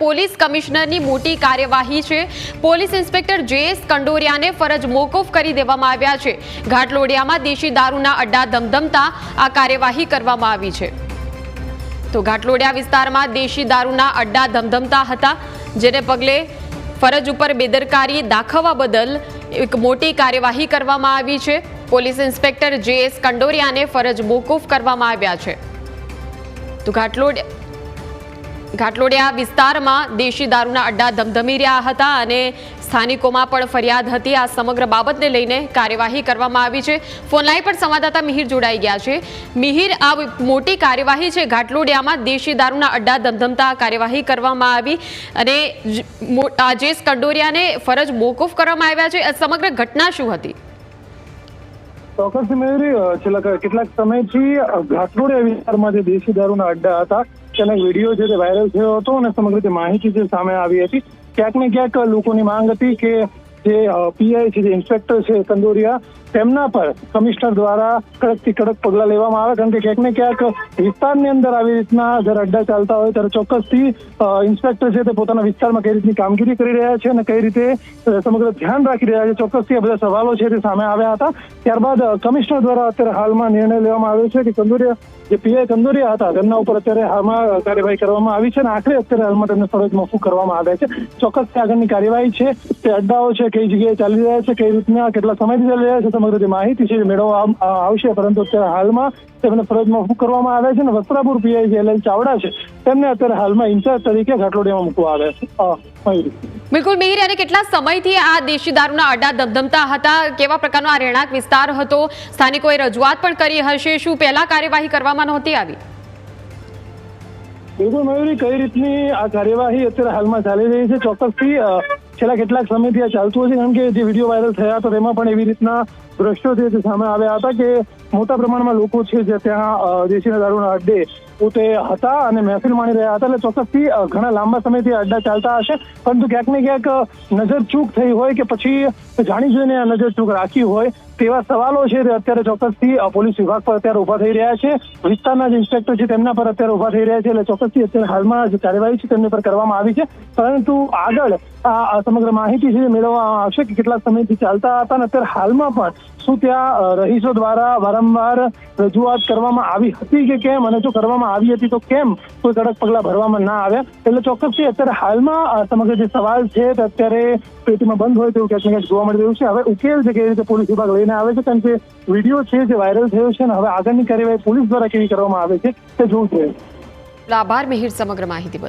Police કમિશનરની મોટી કાર્યવાહી છે. પોલીસ ઇન્સ્પેક્ટર જેએસ કંડોરિયાને ફરજ મોકૂફ કરી દેવામાં આવ્યા છે. ઘાટલોડિયામાં દેશી દારૂના અડ્ડા ધમધમતા આ કાર્યવાહી કરવામાં આવી છે. તો ઘાટલોડિયા વિસ્તારમાં દેશી દારૂના અડ્ડા ધમધમતા હતા, જેને પગલે ફરજ ઉપર બેદરકારી દાખવવા બદલ એક મોટી કાર્યવાહી કરવામાં આવી છે. પોલીસ ઇન્સ્પેક્ટર જેએસ કંડોરિયાને ફરજ મોકૂફ કરવામાં આવ્યા છે. તો ઘાટલોડ ઘાટલોડિયા વિસ્તારમાં દેશી દારૂના અડ્ડા ધમધમી રહ્યા હતા અને સ્થાનિકોમાં પણ ફરિયાદ હતી. આ સમગ્ર બાબતને લઈને કાર્યવાહી કરવામાં આવી છે. ફોનલાઈન પર સંવાદદાતા મિહિર જોડાઈ ગયા છે. મિહિર, આ મોટી કાર્યવાહી છે. ઘાટલોડિયામાં દેશી દારૂના અડ્ડા ધમધમતા કાર્યવાહી કરવામાં આવી અને જેસ કંડોરિયાને ફરજ મોકૂફ કરવામાં આવ્યા છે. સમગ્ર ઘટના શું હતી? ચોક્કસ મયુરી છેલ્લા કેટલાક સમયથી ઘાટલોડિયા વિસ્તારમાં જે દેશી દારૂના અડ્ડા હતા તેનો વીડિયો જે તે વાયરલ થયો હતો અને સમગ્ર જે માહિતી જે સામે આવી હતી, ક્યાંક ને ક્યાંક લોકોની માંગ હતી કે જે પીઆઈ છે, જે ઇન્સ્પેક્ટર છે, કંદોરિયા તેમના પર કમિશનર દ્વારા કડકથી કડક પગલાં લેવામાં આવે, કારણ કે ક્યાંક ને ક્યાંક વિસ્તારની અંદર આવી રીતના જ્યારે અડ્ડા ચાલતા હોય ત્યારે ચોક્કસથી ઇન્સ્પેક્ટર છે તે પોતાના વિસ્તારમાં કઈ રીતની કામગીરી કરી રહ્યા છે અને કઈ રીતે સમગ્ર ધ્યાન રાખી રહ્યા છે. ચોક્કસથી આ બધા સવાલો છે તે સામે આવ્યા હતા. ત્યારબાદ કમિશનર દ્વારા અત્યારે હાલમાં નિર્ણય લેવામાં આવ્યો છે કે કંદુરિયા, જે પીઆઈ કંદુરિયા હતા, તેમના ઉપર અત્યારે હાલમાં કાર્યવાહી કરવામાં આવી છે અને આખરે અત્યારે હાલમાં તેમને ફરજ મોકૂફ કરવામાં આવ્યા છે. ચોક્કસ આગળની કાર્યવાહી છે, તે અડ્ડાઓ છે, કઈ જગ્યાએ ચાલી રહ્યા છે, કઈ રીતના, કેટલા સમયથી ચાલી રહ્યા છે સમગ્ર જે માહિતી છે મેળવવા આવશે. પરંતુ અત્યારે હાલમાં તેમને ફરજ મોકૂફ કરવામાં આવ્યા છે અને Vastrapur PI J L Chavda છે તેમને અત્યારે હાલમાં ઇન્ચાર્જ તરીકે ઘાટલોડિયામાં મૂકવા આવ્યા છે. બિલકુલ મિહિર અને કેટલા સમયથી આ દેશી દારૂના અડ્ડા ધમધમતા હતા? કેવા પ્રકારનો આ રહેણાંક વિસ્તાર હતો? સ્થાનિકોએ રજૂઆત પણ કરી હશે. શું પહેલા કાર્યવાહી કરવામાં નહોતી આવી? બિલકુલ મયુરી કઈ રીતની આ કાર્યવાહી અત્યારે હાલમાં ચાલી રહી છે? ચોક્કસથી છેલ્લા કેટલાક સમયથી આ ચાલતું હશે, કારણ કે જે વીડિયો વાયરલ થયા હતા, તેમાં પણ એવી રીતના દ્રશ્યો છે સામે આવ્યા હતા કે મોટા પ્રમાણમાં લોકો છે જે ત્યાં દેશીના દારૂના અડ્ડે પોતે હતા અને મહેફિલ માણી રહ્યા હતા એટલે ચોક્કસથી ઘણા લાંબા સમયથી અડ્ડા ચાલતા હશે. પરંતુ ક્યાંક ને ક્યાંક નજર ચૂક થઈ હોય કે પછી જાણી જોઈને નજર ચૂક રાખી હોય તેવા સવાલો છે તે અત્યારે ચોક્કસથી પોલીસ વિભાગ પર અત્યારે ઊભા થઈ રહ્યા છે. વિસ્તારના જે ઇન્સ્પેક્ટર છે તેમના પર અત્યારે ઊભા થઈ રહ્યા છે એટલે ચોક્કસથી અત્યારે હાલમાં જે કાર્યવાહી છે તેમની પર કરવામાં આવી છે. પરંતુ આગળ આ આ સમગ્ર માહિતી છે મેળવવામાં આવશે કે કેટલા સમયથી ચાલતા હતા અને અત્યારે હાલમાં પણ શું ત્યાં રહીશો દ્વારા વારંવાર રજૂઆત કરવામાં આવી હતી કે કેમ? અને જો કરવામાં આવી હતી તો કેમ કોઈ કડક પગલા ભરવામાં ના આવ્યા? એટલે ચોક્કસથી અત્યારે હાલમાં સમગ્ર જે સવાલ છે તે અત્યારે પેટીમાં બંધ હોય તેવું ક્યાંક ને જોવા મળી રહ્યું છે. હવે ઉકેલ છે કેવી રીતે પોલીસ વિભાગ લઈને આવે છે? કારણ કે વીડિયો છે જે વાયરલ થયો છે અને હવે આગળની કાર્યવાહી પોલીસ દ્વારા કેવી કરવામાં આવે છે તે જોવું જોઈએ આભાર મિહિર, સમગ્ર માહિતી